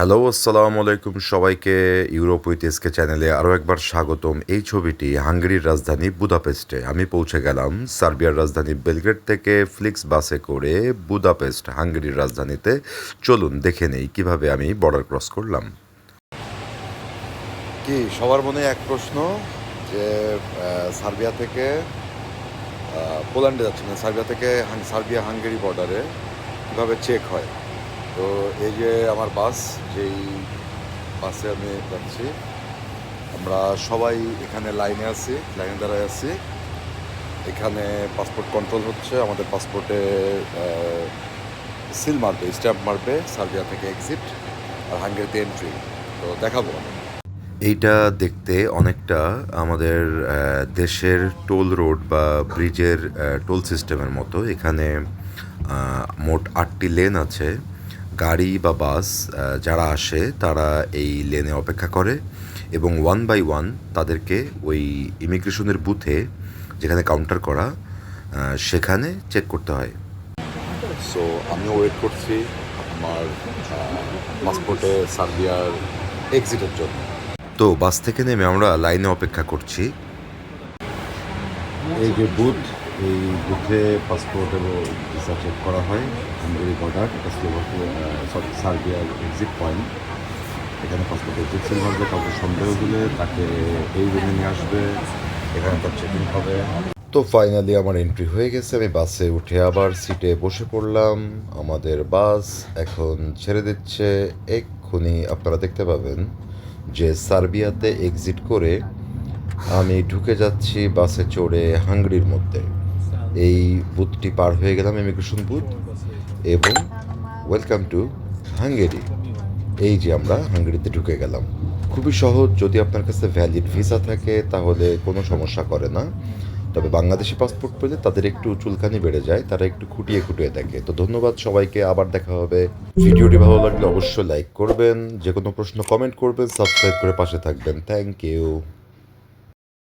Hello, আসসালামু আলাইকুম সবাইকে। ইউরোপ উইথ চ্যানেলে আরও একবার স্বাগতম। এই ছবিটি হাঙ্গেরির রাজধানী বুদাপেস্টে। আমি পৌঁছে গেলাম সার্বিয়ার রাজধানী বেলগ্রেড থেকে ফ্লিক্স বাসে করে বুদাপেস্ট, হাঙ্গেরির রাজধানীতে। চলুন দেখে নেই কীভাবে আমি বর্ডার ক্রস করলাম। কি, সবার মনে এক প্রশ্ন যে সার্বিয়া থেকে পোল্যান্ডে যাচ্ছে না। সার্বিয়া থেকে সার্বিয়া হাঙ্গেরি বর্ডারে কীভাবে চেক হয়? তো এই যে আমার বাস, যেই বাসে আমি যাচ্ছি, আমরা সবাই এখানে লাইনে আছি, লাইনে দাঁড়ায় আছি। এখানে পাসপোর্ট কন্ট্রোল হচ্ছে, আমাদের পাসপোর্টে সিল মারবে স্ট্যাম্প মারবে সার্বিয়া থেকে এক্সিট আর হাঙ্গেরিতে এন্ট্রি তো দেখাবো এইটা দেখতে অনেকটা আমাদের দেশের টোল রোড বা ব্রিজের টোল সিস্টেমের মতো। এখানে মোট আটটি লেন আছে। গাড়ি বা বাস যারা আসে তারা এই লেনে অপেক্ষা করে এবং ওয়ান বাই ওয়ান তাদেরকে ওই ইমিগ্রেশনের বুথে যেখানে কাউন্টার করা সেখানে চেক করতে হয়। সো আমিও ওয়েট করছি আমার পাসপোর্টে সার্বিয়ার এক্সিটের জন্য। তো বাস থেকে নেমে আমরা লাইনে অপেক্ষা করছি। এই যে বুথ এই বুথে পাসপোর্ট এবং ভিসা চেক করা হয় হাঙ্গেরি বর্ডার এটা সরি সার্বিয়ার এক্সিট পয়েন্ট এখানে পাসপোর্ট এক্সিট সিল মারবে কাউকে সন্দেহ দিলে তাকে এই রুমে নিয়ে আসবে, এখানে তার চেকিং হবে। তো ফাইনালি আমার এন্ট্রি হয়ে গেছে, আমি বাসে উঠে আবার সিটে বসে পড়লাম, আমাদের বাস এখন ছেড়ে দিচ্ছে, এক্ষুনি আপনারা দেখতে পাবেন যে সার্বিয়াতে এক্সিট করে আমি ঢুকে যাচ্ছি বাসে চড়ে হাঙ্গরির মধ্যে। এই বুথটি পার হয়ে গেলাম ইমিগ্রেশন বুথ এবং ওয়েলকাম টু হাঙ্গেরি এই যে আমরা হাঙ্গেরিতে ঢুকে গেলাম। খুবই সহজ, যদি আপনার কাছে ভ্যালিড ভিসা থাকে, তাহলে কোনো সমস্যা করে না। তবে বাংলাদেশি পাসপোর্ট পেলে তাদের একটু চুলকানি বেড়ে যায়, তারা একটু খুঁটিয়ে খুঁটিয়ে থাকে তো ধন্যবাদ সবাইকে, আবার দেখা হবে। ভিডিওটি ভালো লাগলে অবশ্যই লাইক করবেন যে কোনো প্রশ্ন কমেন্ট করবেন সাবস্ক্রাইব করে পাশে থাকবেন। Thank you